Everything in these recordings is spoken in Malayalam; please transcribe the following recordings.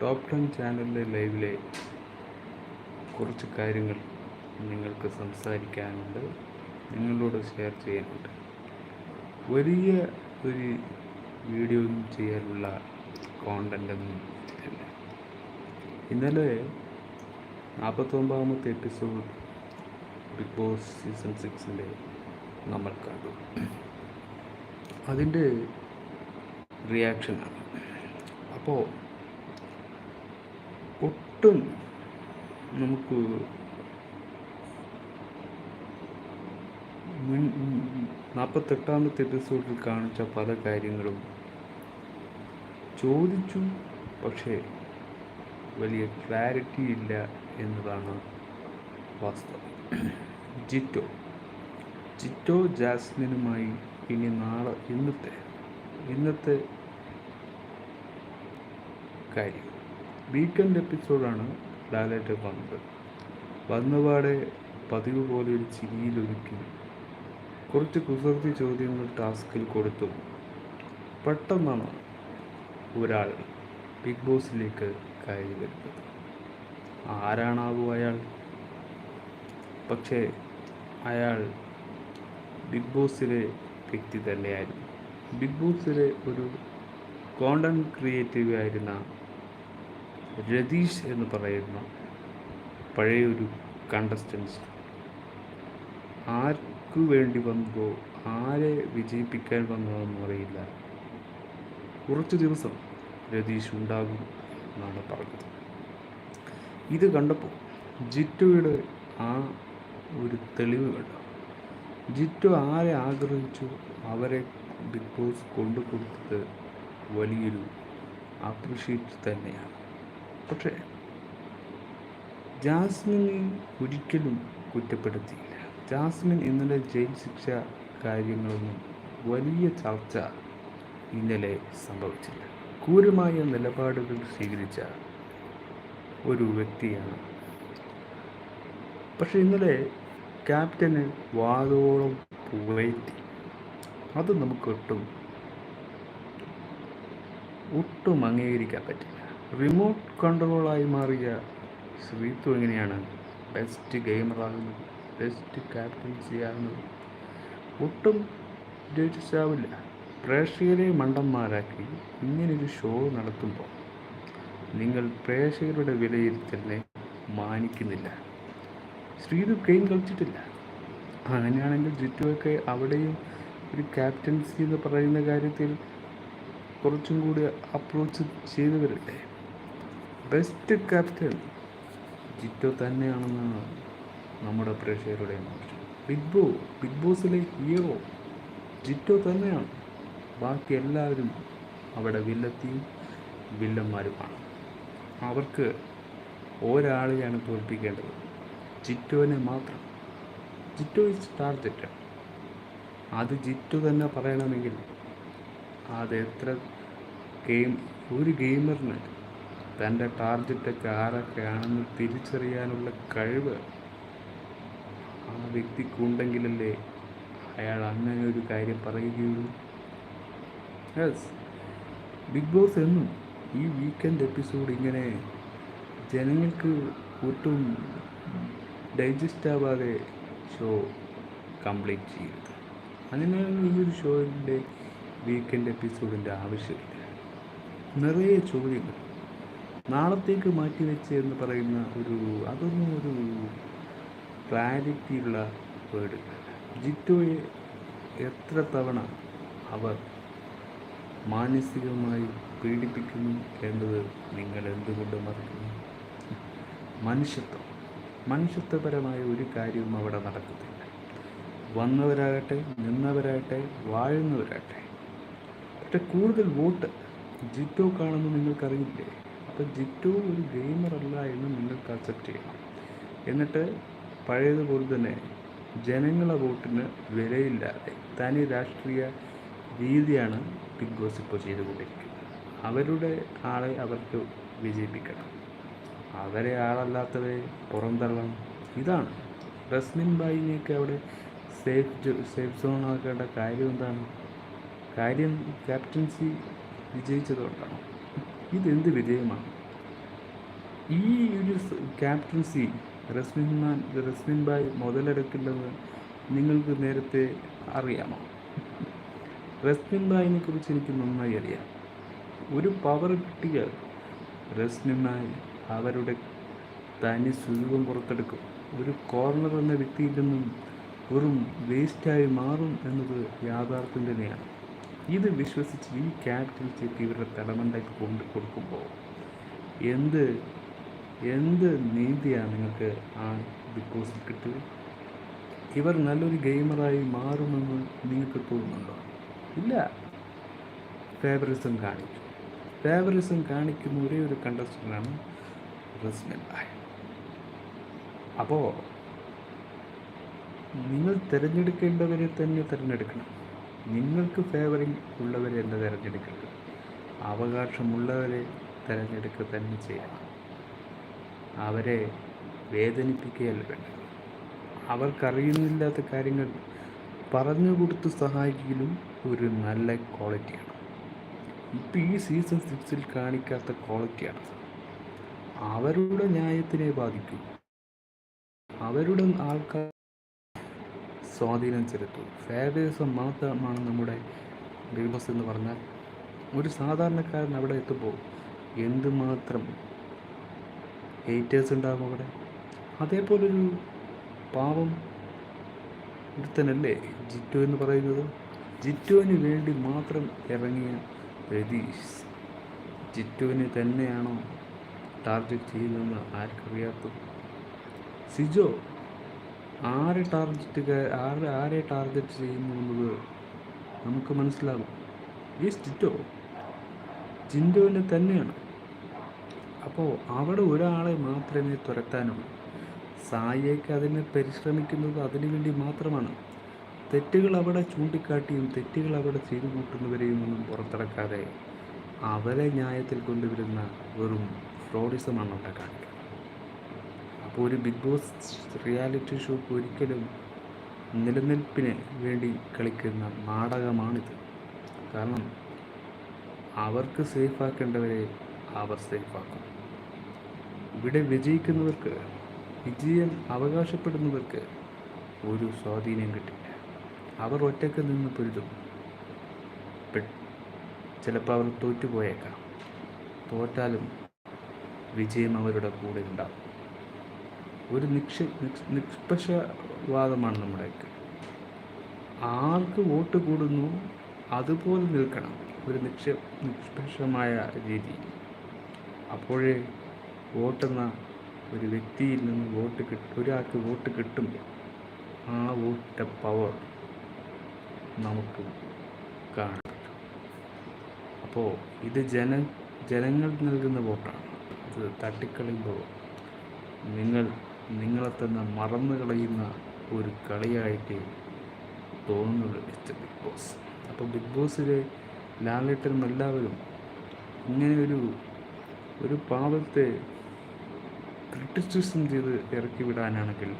ടോപ്പ് ടെൻ ചാനലിലെ ലൈവിലെ കുറച്ച് കാര്യങ്ങൾ നിങ്ങൾക്ക് സംസാരിക്കാനുണ്ട്. നിങ്ങളോട് ഷെയർ ചെയ്യാനുണ്ട്. വലിയ ഒരു വീഡിയോ ഒന്നും ചെയ്യാനുള്ള കോണ്ടന്റ് ഒന്നും ഇതിലില്ല ഇന്നലെ നാൽപ്പത്തൊമ്പതാമത്തെ എപ്പിസോഡ് ബിഗ് ബോസ് സീസൺ സിക്സിന്റെ നമ്മൾ കണ്ടു. അതിന്റെ റിയാക്ഷനാണ് അപ്പോൾ ഒട്ടും നമുക്ക് മുൻ നാൽപ്പത്തെട്ടാമത്തെ എപ്പിസോഡിൽ കാണിച്ച പല കാര്യങ്ങളും ചോദിച്ചു പക്ഷേ വലിയ ക്ലാരിറ്റി ഇല്ല എന്നതാണ് വാസ്തവം. ജിറ്റോ. ജിറ്റോ ജാസ്മിനുമായി ഇനി നാളെ ഇന്നത്തെ ഇന്നത്തെ കാര്യം. വീക്കെൻഡ് എപ്പിസോഡാണ് ലാലേട്ട് വന്നത്. വന്നപാടെ പതിവ് പോലെ ഒരു ചിരിയിലൊതുക്കി കുറച്ച് കുസൃതി ചോദ്യങ്ങൾ ടാസ്കിൽ കൊടുത്തു. പെട്ടെന്നാണ് ഒരാൾ ബിഗ് ബോസിലേക്ക് കയറി വരുന്നത്. ആരാണാവൂ അയാൾ? പക്ഷേ അയാൾ ബിഗ് ബോസിലെ വ്യക്തി തന്നെയായിരുന്നു. ബിഗ് ബോസിലെ ഒരു കോണ്ടന്റ് ക്രിയേറ്റീവ് ആയിരുന്ന രതീഷ് എന്ന് പറയുന്ന പഴയൊരു കണ്ടസ്റ്റൻസ് ആർക്ക് വേണ്ടി വന്നതോ ആരെ വിജയിപ്പിക്കാൻ വന്നതെന്നും അറിയില്ല. കുറച്ച് ദിവസം രതീഷ് ഉണ്ടാകും എന്നാണ് പറഞ്ഞത്. ഇത് കണ്ടപ്പോൾ ജിറ്റുയുടെ ആ ഒരു തെളിവ് കണ്ട. ജിറ്റു ആരെ ആഗ്രഹിച്ചു അവരെ ബിഗ് ബോസ് കൊണ്ടു കൊടുത്തത് വലിയൊരു അപ്രിഷ്യേറ്റ് തന്നെയാണ്. പക്ഷേ ജാസ്മിനെ ഒരിക്കലും കുറ്റപ്പെടുത്തിയില്ല. ജാസ്മിൻ ഇന്നലെ ജയിൽ ശിക്ഷ കാര്യങ്ങളൊന്നും വലിയ ചർച്ച ഇന്നലെ സംഭവിച്ചില്ല. ക്രൂരമായ നിലപാടുകൾ സ്വീകരിച്ച ഒരു വ്യക്തിയാണ്. പക്ഷെ ഇന്നലെ ക്യാപ്റ്റന് വാതോളം പുകയറ്റി അത് നമുക്കൊട്ടും ഒട്ടും അംഗീകരിക്കാൻ പറ്റില്ല. റിമോട്ട് കൺട്രോളായി മാറിയ ശ്രീത്തു എങ്ങനെയാണ് ബെസ്റ്റ് ഗെയിമറാകുന്നത് ബെസ്റ്റ് ക്യാപ്റ്റൻസിയാകുന്നത് ഒട്ടും ജയിച്ചാവില്ല പ്രേക്ഷകരെ മണ്ടന്മാരാക്കി ഇങ്ങനൊരു ഷോ നടത്തുമ്പോൾ നിങ്ങൾ പ്രേക്ഷകരുടെ വിലയിരുത്തലിനെ മാനിക്കുന്നില്ല. ശ്രീതു ഗെയിം കളിച്ചിട്ടില്ല. അങ്ങനെയാണെങ്കിൽ ജിറ്റുവൊക്കെ അവിടെയും ഒരു ക്യാപ്റ്റൻസി എന്ന് പറയുന്ന കാര്യത്തിൽ കുറച്ചും കൂടി അപ്രോച്ച് ചെയ്തവരല്ലേ? ബെസ്റ്റ് ക്യാപ്റ്റൻ ജിറ്റോ തന്നെയാണെന്നാണ് നമ്മുടെ പ്രേക്ഷകരുടെ ആവശ്യം ബിഗ് ബോ ബിഗ് ബോസിലെ ഹീറോ ജിറ്റോ തന്നെയാണ്. ബാക്കി എല്ലാവരും അവിടെ വില്ലത്തിയും വില്ലന്മാരുമാണ് അവർക്ക് ഒരാളെയാണ് തോൽപ്പിക്കേണ്ടത്. ജിറ്റോനെ മാത്രം. ജിറ്റോ ഇസ് ടാർജറ്റ് അത് ജിറ്റു തന്നെ പറയണമെങ്കിൽ അത് എത്ര ഗെയിം ഒരു ഗെയിമറിന് തന്റെ ടാർഗറ്റൊക്കെ ആരൊക്കെയാണെന്ന് തിരിച്ചറിയാനുള്ള കഴിവ് ആ വ്യക്തിക്കുണ്ടെങ്കിലല്ലേ അയാൾ അങ്ങനെ ഒരു കാര്യം പറയുകയുള്ളൂ. യെസ് ബിഗ് ബോസ് എന്നും ഈ വീക്കെൻഡ് എപ്പിസോഡ് ഇങ്ങനെ ജനങ്ങൾക്ക് ഒട്ടും ഡൈജസ്റ്റ് ആവാതെ ഷോ കംപ്ലീറ്റ് ചെയ്യരുത് അങ്ങനെയാണ് ഈ ഒരു ഷോയിന്റെ വീക്കെൻഡ് എപ്പിസോഡിന്റെ ആവശ്യമില്ല. നിറയെ ചോദ്യങ്ങൾ. നാളത്തേക്ക് മാറ്റിവെച്ച് എന്ന് പറയുന്ന ഒരു അതൊന്നും ഒരു ക്ലാരിറ്റിയുള്ള വേർഡ്. ജിറ്റോയെ എത്ര തവണ അവർ മാനസികമായി പീഡിപ്പിക്കുന്നു എന്നത് നിങ്ങൾ എന്തുകൊണ്ട് മറക്കുന്നു? മനുഷ്യത്വം. മനുഷ്യത്വപരമായ ഒരു കാര്യവും അവിടെ നടക്കത്തില്ല. വന്നവരാകട്ടെ നിന്നവരാകട്ടെ വാഴുന്നവരാകട്ടെ. പക്ഷെ കൂടുതൽ വോട്ട് ജിറ്റോ കാണുമെന്ന് നിങ്ങൾക്കറിയില്ലേ? അപ്പോൾ ജിറ്റു ഒരു ഗെയിമർ അല്ല എന്ന് നിങ്ങൾക്ക് അക്സെപ്റ്റ് ചെയ്യണം എന്നിട്ട് പഴയതുപോലെ തന്നെ ജനങ്ങളെ വോട്ടിന് വിലയില്ലാതെ തനി രാഷ്ട്രീയ രീതിയാണ് ബിഗ് ബോസ് ഇപ്പോൾ ചെയ്തുകൊണ്ടിരിക്കുന്നത്. അവരുടെ ആളെ അവർക്ക് വിജയിപ്പിക്കണം. അവരെ ആളല്ലാത്തവരെ പുറന്തള്ളണം. ഇതാണ്. റസ്മിൻ ബായിനെയൊക്കെ അവിടെ സേഫ് സേഫ് സോൺ ആക്കേണ്ട കാര്യം എന്താണ്? കാര്യം ക്യാപ്റ്റൻസി വിജയിച്ചതുകൊണ്ടാണ്. ഇതെന്ത് വിജയമാണ്? ഈ ഒരു ക്യാപ്റ്റൻസി റസ്മിൻ മാൻ റസ്മിൻ ബായ് മുതലെടുക്കില്ലെന്ന് നിങ്ങൾക്ക് നേരത്തെ അറിയാമോ? റസ്മിൻ ബായിനെ കുറിച്ച് എനിക്ക് നന്നായി അറിയാം. ഒരു പവർ കിട്ടിയ റസ്മിൻ ബായ് അവരുടെ തനി സ്വരൂപം പുറത്തെടുക്കും. ഒരു കോർണർ എന്ന വ്യക്തിയിൽ നിന്നും വെറും വേസ്റ്റായി മാറും എന്നത് യാഥാർത്ഥ്യം തന്നെയാണ് ഇത് വിശ്വസിച്ച് ഈ ക്യാപ്റ്റൻസി ഇവരുടെ തലമണ്ടയ്ക്ക് കൊണ്ടു കൊടുക്കുമ്പോൾ എന്ത് എന്ത് നീതിയാണ് നിങ്ങൾക്ക് ആ ബിഗ് ബോസിൽ കിട്ടുക ഇവർ നല്ലൊരു ഗെയിമറായി മാറുമെന്ന് നിങ്ങൾക്ക് തോന്നുന്നുണ്ടോ? ഇല്ല. ഫേവറിസം കാണിക്കും ഫേവറിസം കാണിക്കുന്ന ഒരേ ഒരു കണ്ടസ്റ്റന്റാണ് റസ്മിൻ അപ്പോൾ നിങ്ങൾ തിരഞ്ഞെടുക്കേണ്ടവരെ തന്നെ തിരഞ്ഞെടുക്കണം. നിങ്ങൾക്ക് ഫേവറിങ് ഉള്ളവരെ തന്നെ തിരഞ്ഞെടുക്കരുത്. അവകാശമുള്ളവരെ തിരഞ്ഞെടുക്കുക തന്നെ ചെയ്യണം. അവരെ വേദനിപ്പിക്കുകയല്ല വേണ്ടത്. അവർക്കറിയുന്നില്ലാത്ത കാര്യങ്ങൾ പറഞ്ഞു കൊടുത്ത് സഹായിക്കലും ഒരു നല്ല ക്വാളിറ്റിയാണ് ഇപ്പം ഈ സീസൺ സിക്സിൽ കാണിക്കാത്ത ക്വാളിറ്റിയാണ് അവരുടെ ന്യായത്തിനെ ബാധിക്കും. അവരുടെ ആൾക്കാർ സ്വാധീനം ചെലുത്തും. ഫേവേഴ്സം മാത്രമാണ് നമ്മുടെ ബിഗ് ബോസ് എന്ന് പറഞ്ഞാൽ ഒരു സാധാരണക്കാരൻ അവിടെ എത്തുമ്പോൾ എന്തുമാത്രം ഹേറ്റേഴ്സ് ഉണ്ടാകും അവിടെ. അതേപോലൊരു പാവം ഒരുത്തനല്ലേ ജിറ്റു എന്ന് പറയുന്നത്? ജിറ്റുവിന് വേണ്ടി മാത്രം ഇറങ്ങിയ രതീഷ് ജിറ്റുവിനെ തന്നെയാണോ ടാർഗറ്റ് ചെയ്യുന്നതെന്ന് ആർക്കറിയാത്തത്? സിജോ ആരെ ടാർഗറ്റ് ആരെ ആരെ ടാർഗറ്റ് ചെയ്യുന്നു എന്നത് നമുക്ക് മനസ്സിലാകും. ഈ ജിറ്റോ ജിൻഡോവിനെ തന്നെയാണ് അപ്പോൾ അവിടെ ഒരാളെ മാത്രമേ തുരത്താനുള്ളൂ. സായിയൊക്കെ അതിനെ പരിശ്രമിക്കുന്നത് അതിനു വേണ്ടി മാത്രമാണ്. തെറ്റുകൾ അവിടെ ചൂണ്ടിക്കാട്ടിയും തെറ്റുകൾ അവിടെ ചെയ്തു കൂട്ടുന്നവരെയും ഒന്നും പുറത്തിറക്കാതെ അവരെ ന്യായത്തിൽ കൊണ്ടുവരുന്ന വെറും ഫ്രോഡിസമാണ് അവിടെ കാണിക്കുന്നത്. അപ്പോൾ ഒരു ബിഗ് ബോസ് റിയാലിറ്റി ഷോ ഒരിക്കലും നിലനിൽപ്പിന് വേണ്ടി കളിക്കുന്ന നാടകമാണിത്. കാരണം അവർക്ക് സേഫാക്കേണ്ടവരെ അവർ സേഫാക്കും ഇവിടെ വിജയിക്കുന്നവർക്ക് വിജയം അവകാശപ്പെടുന്നവർക്ക് ഒരു സ്വാധീനം കിട്ടില്ല. അവർ ഒറ്റയ്ക്ക് നിന്ന് പൊരുതും. ചിലപ്പോൾ അവർ തോറ്റുപോയേക്കാം. തോറ്റാലും വിജയം അവരുടെ കൂടെ ഉണ്ടാകും. ഒരു നിക്ഷ നിഷ്പക്ഷവാദമാണ് നമ്മുടെയൊക്കെ. ആർക്ക് വോട്ട് കൂടുന്നു അതുപോലെ നിൽക്കണം. ഒരു നിക്ഷ നിഷ്പക്ഷമായ രീതി അപ്പോഴേ വോട്ടെന്ന ഒരു വ്യക്തിയിൽ നിന്ന് വോട്ട് കിട്ടും ഒരാൾക്ക് വോട്ട് കിട്ടുമ്പോൾ ആ വോട്ടിന്റെ പവർ നമുക്ക് കാണാൻ പറ്റും. അപ്പോൾ ഇത് ജന ജനങ്ങൾ നൽകുന്ന വോട്ടാണ്. ഇത് തട്ടിക്കളയുമ്പോൾ നിങ്ങൾ നിങ്ങളെ തന്നെ മറന്നു കളയുന്ന ഒരു കളിയായിട്ട് തോന്നുന്നത് മിസ്റ്റർ ബിഗ് ബോസ്. അപ്പോൾ ബിഗ് ബോസിലെ ലാലേട്ടനും എല്ലാവരും ഇങ്ങനെ ഒരു ഒരു പാവത്തെ ക്രിറ്റിസിസം ചെയ്ത് ഇറക്കി വിടാനാണെങ്കിൽ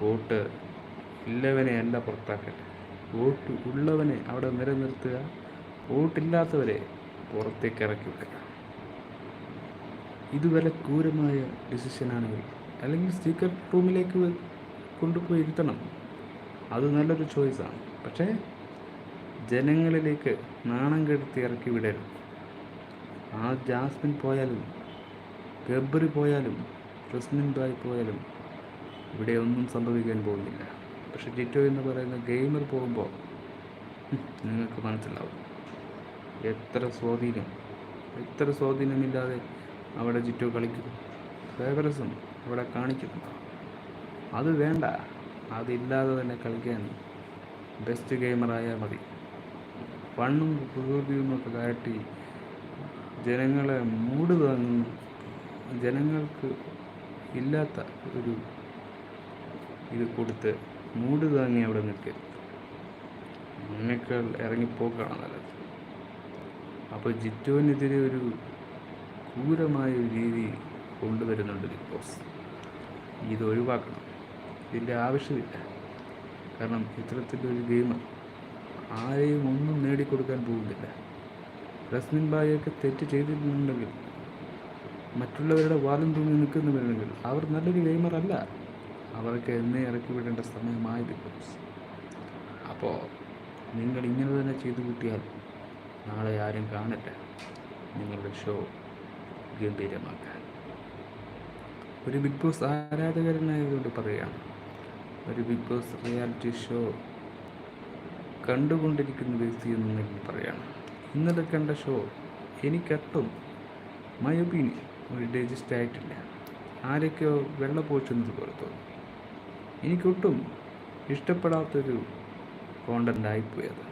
വോട്ട് ഇല്ലവനെ അല്ല പുറത്താക്കട്ടെ. വോട്ട് ഉള്ളവനെ അവിടെ നിലനിർത്തുക. വോട്ടില്ലാത്തവരെ പുറത്തേക്ക് ഇറക്കി വിടുക. ഇതുവരെ ക്രൂരമായ ഡിസിഷനാണെങ്കിൽ അല്ലെങ്കിൽ സീക്രട്ട് റൂമിലേക്ക് കൊണ്ടുപോയി ഇരുത്തണം അത് നല്ലൊരു ചോയ്സാണ് പക്ഷേ ജനങ്ങളിലേക്ക് നാണം കെടുത്തി ഇറക്കി വിടരുത്. ആ ജാസ്മിൻ പോയാലും ഗബ്ബറി പോയാലും റസ്മിൻ ബായ് പോയാലും ഇവിടെ ഒന്നും സംഭവിക്കാൻ പോകുന്നില്ല. പക്ഷെ ജിറ്റോ എന്ന് പറയുന്ന ഗെയിമർ പോകുമ്പോൾ നിങ്ങൾക്ക് മനസ്സിലാവും. എത്ര സ്വാധീനം എത്ര സ്വാധീനമില്ലാതെ അവിടെ ജിറ്റോ കളിക്കുന്നു. ഫേവറസും അവിടെ കാണിക്കുന്നു. അത് വേണ്ട. അതില്ലാതെ തന്നെ കളിക്കാൻ ബെസ്റ്റ് ഗെയിമറായാൽ മതി. പണ്ണും പ്രകൃതിയും ഒക്കെ കാട്ടി ജനങ്ങളെ മൂട് തന്നു ജനങ്ങൾക്ക് ഇല്ലാത്ത ഒരു ഇത് കൊടുത്ത് മൂട് താങ്ങി അവിടെ നിൽക്കരുത് അങ്ങനെയൊക്കെ ഇറങ്ങിപ്പോക്കാണ് നല്ലത്. അപ്പോൾ ജിറ്റോവിനെതിരെ ഒരു ക്രൂരമായ ഒരു രീതി കൊണ്ടുവരുന്നുണ്ട് ബിഗ് ബോസ്. ഇത് ഒഴിവാക്കണം. ഇതിന്റെ ആവശ്യമില്ല. കാരണം ഇത്തരത്തിലൊരു ഗെയിം ആരെയും ഒന്നും നേടിക്കൊടുക്കാൻ പോകുന്നില്ല. റസ്മിൻ ബായിയൊക്കെ തെറ്റ് ചെയ്തിട്ടുണ്ടെങ്കിൽ മറ്റുള്ളവരുടെ വാദം തൂങ്ങി നിൽക്കുന്നവരുണ്ടെങ്കിൽ അവർ നല്ലൊരു ഗെയിമറല്ല അവർക്ക് എന്നെ ഇറക്കി വിടേണ്ട സമയമായി ബിഗ് അപ്പോൾ നിങ്ങൾ ഇങ്ങനെ തന്നെ ചെയ്തു കൂട്ടിയാൽ നാളെ ആരും കാണട്ടെ. നിങ്ങളുടെ ഷോ ഗംഭീരമാക്കാൻ. ഒരു ബിഗ് ബോസ് ആരാധകരനായതുകൊണ്ട് പറയാം. ഒരു ബിഗ് ബോസ് റിയാലിറ്റി ഷോ കണ്ടുകൊണ്ടിരിക്കുന്ന വ്യക്തി എന്ന് പറയാം ഇന്നലെ കണ്ട ഷോ എനിക്കട്ടും മൈ ഒപ്പീനിയൻ ഡൈജസ്റ്റ് ആയിട്ടില്ല ആരൊക്കെയോ വെള്ള പോച്ചുന്നത് പോലെ തോന്നി. എനിക്കൊട്ടും ഇഷ്ടപ്പെടാത്തൊരു കോണ്ടന്റ് ആയിപ്പോയത്.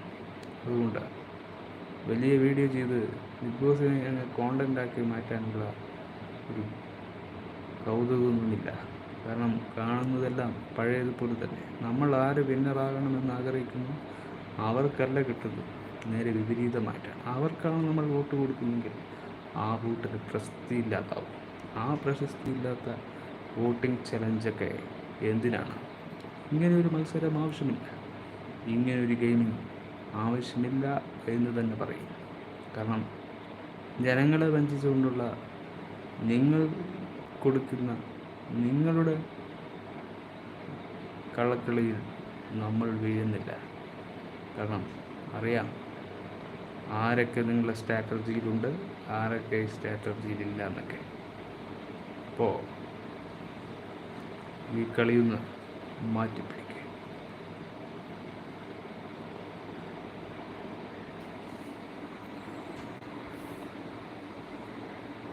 അതുകൊണ്ടാണ് വലിയ വീഡിയോ ചെയ്ത് ബിഗ് ബോസിനെ അങ്ങ് കോണ്ടന്റ് ആക്കി മാറ്റാനുള്ള ഒരു കൗതുകമൊന്നുമില്ല. കാരണം കാണുന്നതെല്ലാം പഴയതുപോലെ തന്നെ. നമ്മൾ ആര് വിന്നറാകണമെന്ന് ആഗ്രഹിക്കുന്നു അവർക്കല്ല കിട്ടുന്നത്. നേരെ വിപരീതമായിട്ടാണ്. അവർക്കാണ് നമ്മൾ വോട്ട് കൊടുക്കുന്നെങ്കിൽ ആ വോട്ടിന് പ്രശസ്തി ഇല്ലാതാവും ആ പ്രശസ്തി ഇല്ലാത്ത വോട്ടിംഗ് ചലഞ്ചൊക്കെ എന്തിനാണ്? ഇങ്ങനെ ഒരു മത്സരം ആവശ്യമില്ല. ഇങ്ങനെ ഒരു ഗെയിമിംഗ് ആവശ്യമില്ല എന്ന് തന്നെ പറയും. കാരണം ജനങ്ങളെ വഞ്ചിച്ചുകൊണ്ടുള്ള നിങ്ങൾ കൊടുക്കുന്ന നിങ്ങളുടെ കള്ളക്കളിയിൽ നമ്മൾ വീഴുന്നില്ല. കാരണം അറിയാം ആരൊക്കെ നിങ്ങളുടെ സ്ട്രാറ്റജിയിലുണ്ട് ആരൊക്കെ സ്ട്രാറ്റജിയിലില്ല എന്നൊക്കെ. അപ്പോൾ ഈ കളിയൊന്ന് മാറ്റിപ്പിടി.